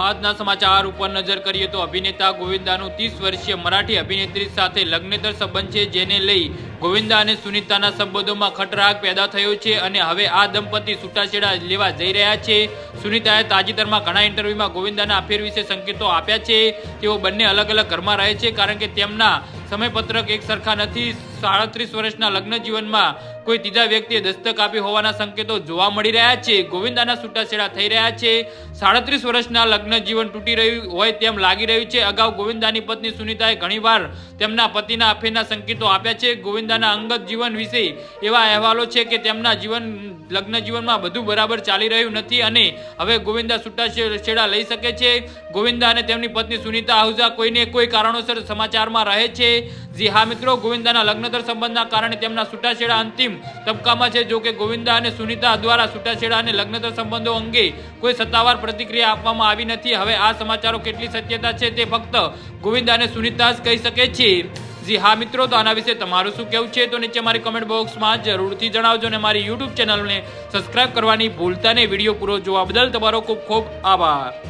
આજના સમાચાર ઉપર નજર કરીએ તો અભિનેતા ગોવિંદાનું ત્રીસ વર્ષીય મરાઠી અભિનેત્રી સાથે લગ્નેતર સંબંધ છે, જેને લઈ ગોવિંદા અને સુનીતાના સંબંધોમાં ખટરાગ પેદા થયો છે અને હવે આ દંપતી છૂટાછેડા લેવા જઈ રહ્યા છે. સુનીતાએ તાજેતરમાં ઘણા ઇન્ટરવ્યુમાં ગોવિંદાના અફેર વિશે સંકેતો આપ્યા છે. તેઓ બંને અલગ અલગ ઘરમાં રહે છે, કારણ કે તેમના સમયપત્રક એક સરખા નથી. સાડત્રીસ વર્ષના લગ્ન જીવનમાં કોઈ ત્રીજા વ્યક્તિએ દસ્તક આપી હોવાના સંકેતો જોવા મળી રહ્યા છે. ગોવિંદાના છૂટાછેડા થઈ રહ્યા છે. સાડત્રીસ વર્ષના લગ્ન જીવન તૂટી રહ્યું હોય તેમ લાગી રહ્યું છે. અગાઉ ગોવિંદાની પત્ની સુનીતાએ ઘણીવાર તેમના પતિના અફેરના સંકેતો આપ્યા છે. ગોવિંદાના અંગત જીવન વિશે એવા અહેવાલો છે કે તેમના જીવન, લગ્ન જીવનમાં બધું બરાબર ચાલી રહ્યું નથી અને હવે ગોવિંદા છૂટાછેડા લઈ શકે છે. ગોવિંદા અને તેમની પત્ની સુનિતા આહુજા કોઈને કોઈ કારણોસર સમાચારમાં રહે છે. જી હા મિત્રો, ગોવિંદાના લગ્નતર સંબંધના કારણે તેમના છૂટાછેડા અંતિમ તબક્કામાં છે, જો કે ગોવિંદા અને સુનીતા દ્વારા છૂટાછેડા અને લગ્નતર સંબંધો અંગે કોઈ સત્તાવાર પ્રતિક્રિયા આપવામાં આવી નથી. હવે આ સમાચારો કેટલી સત્યતા છે તે ફક્ત ગોવિંદા અને સુનીતા જ કહી શકે છે. જી હા મિત્રો, તો આના વિશે તમારું શું કહેવું છે? તો નીચે મારી કમેન્ટ બોક્સમાં જરૂરથી જણાવજો અને મારી યુટ્યુબ ચેનલને સબસ્ક્રાઇબ કરવાની ભૂલતા નહીં. વીડિયો પૂરો જોવા બદલ તમારો ખૂબ ખૂબ આભાર.